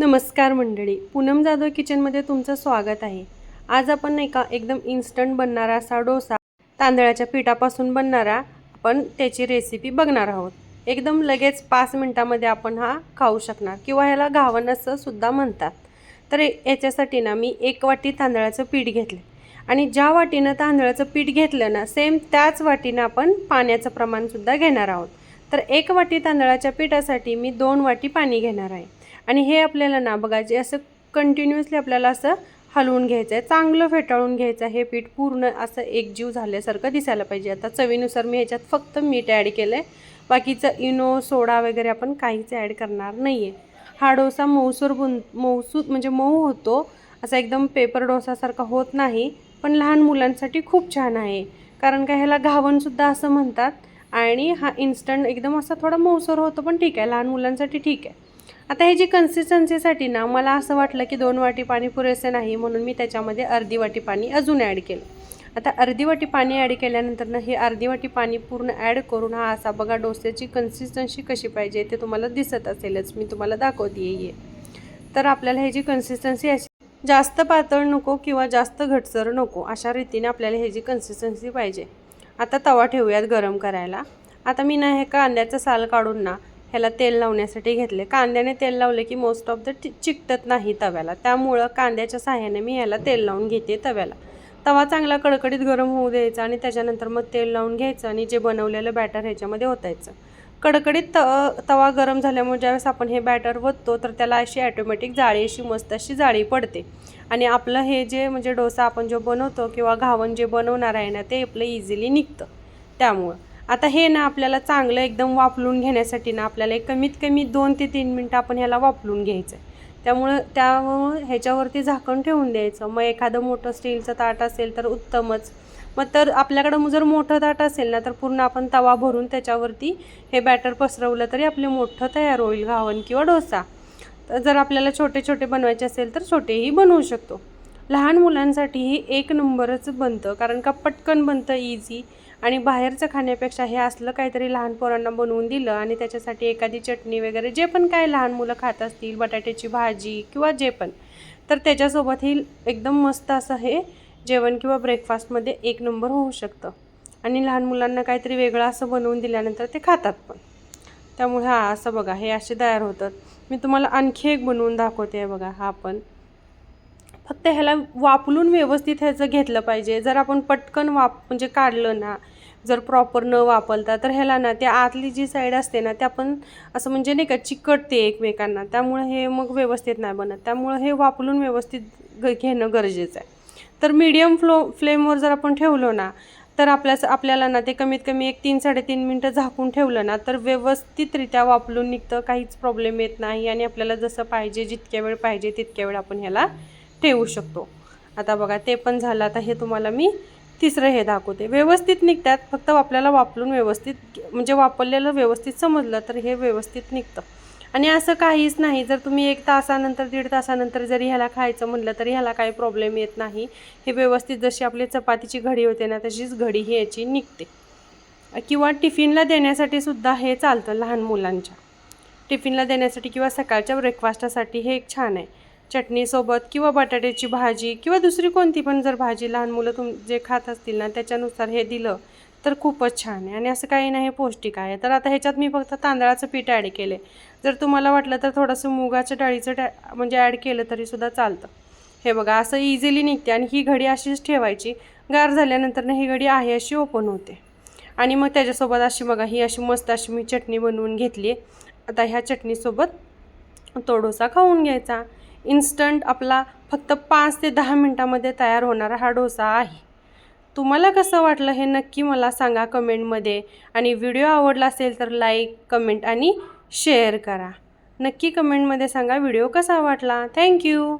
नमस्कार मंडळी पूनम जाधव किचनमध्ये तुमचं स्वागत आहे. आज आपण नाही का एकदम इन्स्टंट बनणारा असा डोसा तांदळाच्या पिठापासून बनणारा आपण त्याची रेसिपी बघणार आहोत. एकदम लगेच पाच मिनटामध्ये आपण हा खाऊ शकणार किंवा ह्याला घावन असं सुद्धा म्हणतात. तर याच्यासाठी ना मी एक वाटी तांदळाचं पीठ घेतलं. आणि ज्या वाटीनं तांदळाचं पीठ घेतलं ना सेम त्याच वाटीनं आपण पाण्याचं प्रमाणसुद्धा घेणार आहोत. तर एक वाटी तांदळाच्या पिठासाठी मी दोन वाटी पाणी घेणार आहे. आणि हे आपल्याला ना बघायचे असं कंटिन्युअसली आपल्याला असं हलवून घ्यायचं आहे चांगलं फेटाळून घ्यायचं आहे हे पीठ पूर्ण असं एकजीव झाल्यासारखं दिसायला पाहिजे. आता चवीनुसार मी ह्याच्यात फक्त मीठ ॲड केलं आहे बाकीचं इनो सोडा वगैरे आपण काहीच ॲड करणार नाही आहे हा डोसा मऊसूर बुन मऊसूर म्हणजे मऊ होतो. असा एकदम पेपर डोसासारखा होत नाही पण लहान मुलांसाठी खूप छान आहे. कारण का ह्याला घावणसुद्धा असं म्हणतात. आणि हा इन्स्टंट एकदम असा थोडा मऊसर होतो पण ठीक आहे. लहान मुलांसाठी ठीक आहे. आता ह्याची कन्सिस्टन्सीसाठी ना मला असं वाटलं की दोन वाटी पाणी पुरेसे नाही म्हणून मी त्याच्यामध्ये अर्धी वाटी पाणी अजून ॲड केलं. आता अर्धी वाटी पाणी ॲड केल्यानंतर ना हे अर्धी वाटी पाणी पूर्ण ॲड करून हा असा बघा डोस्याची कन्सिस्टन्सी कशी पाहिजे ते तुम्हाला दिसत असेलच मी तुम्हाला दाखवते आहे तर आपल्याला ह्याची कन्सिस्टन्सी अशी जास्त पातळ नको किंवा जास्त घटसर नको अशा रीतीने आपल्याला ह्याची कन्सिस्टन्सी पाहिजे. आता तवा ठेवूयात गरम करायला. आता मी ना हे कांद्याचं साल काढून ना ह्याला तेल लावण्यासाठी घेतले. कांद्याने तेल लावले की मोस्ट ऑफ द चिकटत नाही तव्याला. त्यामुळं कांद्याच्या सहाय्याने मी ह्याला तेल लावून घेते तव्याला. तवा चांगला कडकडीत गरम होऊ द्यायचा आणि त्याच्यानंतर मग तेल लावून घ्यायचं आणि जे बनवलेलं बॅटर ह्याच्यामध्ये ओतायचं. कडकडीत त तवा गरम झाल्यामुळे ज्यावेळेस आपण हे बॅटर ओततो तर त्याला अशी ॲटोमॅटिक जाळी अशी मस्त अशी जाळी पडते. आणि आपलं हे जे म्हणजे डोसा आपण जो बनवतो किंवा घावन जे बनवणार आहे ना ते आपलं इझिली निघतं. त्यामुळं. आता हे ना आपल्याला चांगलं एकदम वापरून घेण्यासाठी ना आपल्याला एक कमीत कमी दोन ते तीन मिनटं आपण ह्याला वापरून घ्यायचं आहे त्यामुळं त्यामुळं ह्याच्यावरती झाकण ठेवून द्यायचं. मग एखादं मोठं स्टीलचं ताट असेल तर उत्तमच. मग तर आपल्याकडं जर मोठं ताट असेल ना तर पूर्ण आपण तवा भरून त्याच्यावरती हे बॅटर पसरवलं तरी आपले मोठं तयार होईल घावन किंवा डोसा. तर जर आपल्याला छोटे छोटे बनवायचे असेल तर छोटेही बनवू शकतो. लहान मुलांसाठीही एक नंबरच बनतं कारण का पटकन बनतं इझी आणि बाहेरचं खाण्यापेक्षा हे असलं काहीतरी लहान पोरांना बनवून दिलं आणि त्याच्यासाठी एखादी चटणी वगैरे जे पण काय लहान मुलं खात असतील बटाट्याची भाजी किंवा जे पण तर त्याच्यासोबतही एकदम मस्त असं हे जेवण किंवा ब्रेकफास्टमध्ये एक नंबर होऊ शकतं. आणि लहान मुलांना काहीतरी वेगळं असं बनवून दिल्यानंतर ते खातात पण. त्यामुळे हा असं बघा हे असे तयार होतात. मी तुम्हाला आणखी एक बनवून दाखवते बघा हा पण. फक्त ह्याला वापरून व्यवस्थित ह्याचं घेतलं पाहिजे. जर आपण पटकन वाप म्हणजे काढलं ना जर प्रॉपर न वापरता तर ह्याला ना त्या आतली जी साईड असते ना त्या पण असं म्हणजे नाही का चिकटते एकमेकांना. त्यामुळे हे मग व्यवस्थित नाही बनत. त्यामुळं हे वापरून व्यवस्थित ग घेणं गरजेचं आहे. तर मीडियम फ्लो फ्लेमवर जर आपण ठेवलो ना तर आपल्यास आपल्याला ना ते कमीत कमी एक तीन साडेतीन मिनटं झाकून ठेवलं ना तर व्यवस्थितरित्या वापरून निघतं. काहीच प्रॉब्लेम येत नाही आणि आपल्याला जसं पाहिजे जितक्या वेळ पाहिजे तितक्या वेळ आपण ह्याला ठेवू शकतो. आता बघा ते पण झालं. आता हे तुम्हाला मी तिसरं हे दाखवते. व्यवस्थित निघतात. फक्त आपल्याला वापरून व्यवस्थित म्हणजे वापरलेलं व्यवस्थित समजलं तर हे व्यवस्थित निघतं. आणि असं काहीच नाही. जर तुम्ही एक तासानंतर दीड तासानंतर जरी ह्याला खायचं म्हटलं तरी ह्याला काही प्रॉब्लेम येत नाही. हे व्यवस्थित जशी आपली चपातीची घडी होते ना तशीच घडी ही याची निघते. किंवा टिफिनला देण्यासाठी सुद्धा हे चालतं लहान मुलांच्या. टिफिनला देण्यासाठी किंवा सकाळच्या ब्रेकफास्टासाठी हे एक छान आहे. चटणीसोबत किंवा बटाट्याची भाजी किंवा दुसरी कोणती पण जर भाजी लहान मुलं तुम जे खात असतील ना त्याच्यानुसार हे दिलं तर खूपच छान आहे. आणि असं काही नाही पौष्टिक आहे. तर आता ह्याच्यात मी फक्त तांदळाचं पीठ ॲड केलं आहे जर तुम्हाला वाटलं तर थोडंसं मुगाच्या डाळीचं डा म्हणजे ॲड केलं तरीसुद्धा चालतं. हे बघा असं इझिली निघते आणि ही घडी अशीच ठेवायची. गार झाल्यानंतर ही घडी आहे अशी ओपन होते. आणि मग त्याच्यासोबत अशी बघा ही अशी मस्त अशी मी चटणी बनवून घेतली. आता ह्या चटणीसोबत तो डोसा खाऊन घ्यायचा. इन्स्टंट आपला फक्त पाच ते दहा मिनटामध्ये तयार होणारा हा डोसा आहे. तुम्हाला कसं वाटलं हे नक्की मला सांगा कमेंटमध्ये आणि व्हिडिओ आवडला असेल तर लाईक कमेंट आणि शेअर करा. नक्की कमेंटमध्ये सांगा व्हिडिओ कसा वाटला. थँक्यू.